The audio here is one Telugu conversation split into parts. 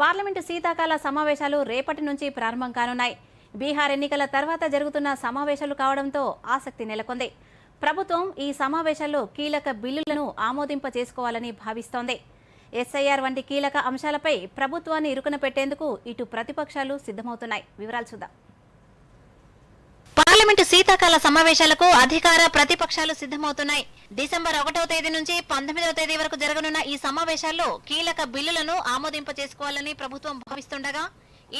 పార్లమెంటు శీతాకాల సమావేశాలు రేపటి నుంచి ప్రారంభం కానున్నాయి. బీహార్ ఎన్నికల తర్వాత జరుగుతున్న సమావేశాలు కావడంతో ఆసక్తి నెలకొంది. ప్రభుత్వం ఈ సమావేశాల్లో కీలక బిల్లులను ఆమోదింప చేసుకోవాలని భావిస్తోంది. ఎస్ఐఆర్ వంటి కీలక అంశాలపై ప్రభుత్వాన్ని ఇరుకున పెట్టేందుకు ఇటు ప్రతిపక్షాలు సిద్ధమవుతున్నాయి. వివరాలు చూద్దాం. పార్లమెంటు శీతాకాల సమావేశాలకు అధికార ప్రతిపక్షాలు సిద్ధమవుతున్నాయి. డిసెంబర్ ఒకటవ తేదీ నుంచి పంతొమ్మిదవ తేదీ వరకు జరగనున్న ఈ సమావేశాల్లో కీలక బిల్లులను ఆమోదింప చేసుకోవాలని ప్రభుత్వం భావిస్తుండగా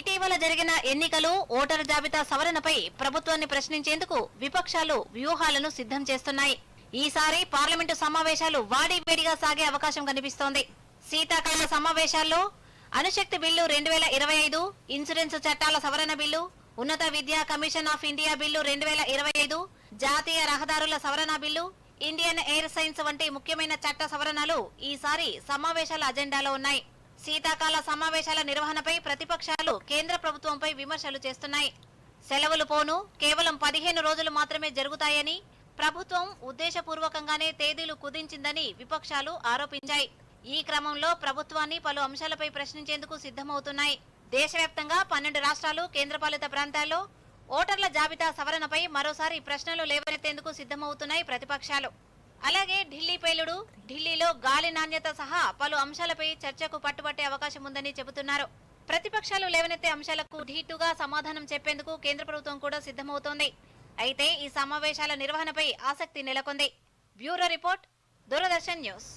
ఇటీవల జరిగిన ఎన్నికలు ఓటరు జాబితా సవరణపై ప్రభుత్వాన్ని ప్రశ్నించేందుకు విపక్షాలు వ్యూహాలను సిద్ధం చేస్తున్నాయి. ఈసారి పార్లమెంటు సమావేశాలు వాడివేడిగా సాగే అవకాశం కనిపిస్తోంది. శీతాకాల సమావేశాల్లో అణుశక్తి బిల్లు రెండు వేల ఇరవై ఐదు ఇన్సూరెన్స్ చట్టాల సవరణ బిల్లు ఉన్నత విద్యా కమిషన్ ఆఫ్ ఇండియా బిల్లు రెండు వేల ఇరవై ఐదు జాతీయ రహదారుల సవరణ బిల్లు ఇండియన్ ఎయిర్ సైన్స్ వంటి ముఖ్యమైన చట్ట సవరణలు ఈసారి సమావేశాల అజెండాలో ఉన్నాయి. శీతాకాల సమావేశాల నిర్వహణపై ప్రతిపక్షాలు కేంద్ర ప్రభుత్వంపై విమర్శలు చేస్తున్నాయి. సెలవులు పోను కేవలం పదిహేను రోజులు మాత్రమే జరుగుతాయని ప్రభుత్వం ఉద్దేశపూర్వకంగానే తేదీలు కుదించిందని విపక్షాలు ఆరోపించాయి. ఈ క్రమంలో ప్రభుత్వాన్ని పలు అంశాలపై ప్రశ్నించేందుకు సిద్ధమవుతున్నాయి. దేశవ్యాప్తంగా పన్నెండు రాష్ట్రాలు కేంద్రపాలిత ప్రాంతాల్లో ఓటర్ల జాబితా సవరణపై మరోసారి ప్రశ్నలు లేవనెత్తేందుకు సిద్ధమవుతున్నాయి ప్రతిపక్షాలు. అలాగే ఢిల్లీ పేలుడు ఢిల్లీలో గాలి నాణ్యత సహా పలు అంశాలపై చర్చకు పట్టుబట్టే అవకాశం ఉందని చెబుతున్నారు. ప్రతిపక్షాలు లేవనెత్తే అంశాలకు ఢీటుగా సమాధానం చెప్పేందుకు కేంద్ర ప్రభుత్వం కూడా సిద్ధమవుతోంది. అయితే ఈ సమావేశాల నిర్వహణపై ఆసక్తి నెలకొంది. Bureau report Doordarshan news.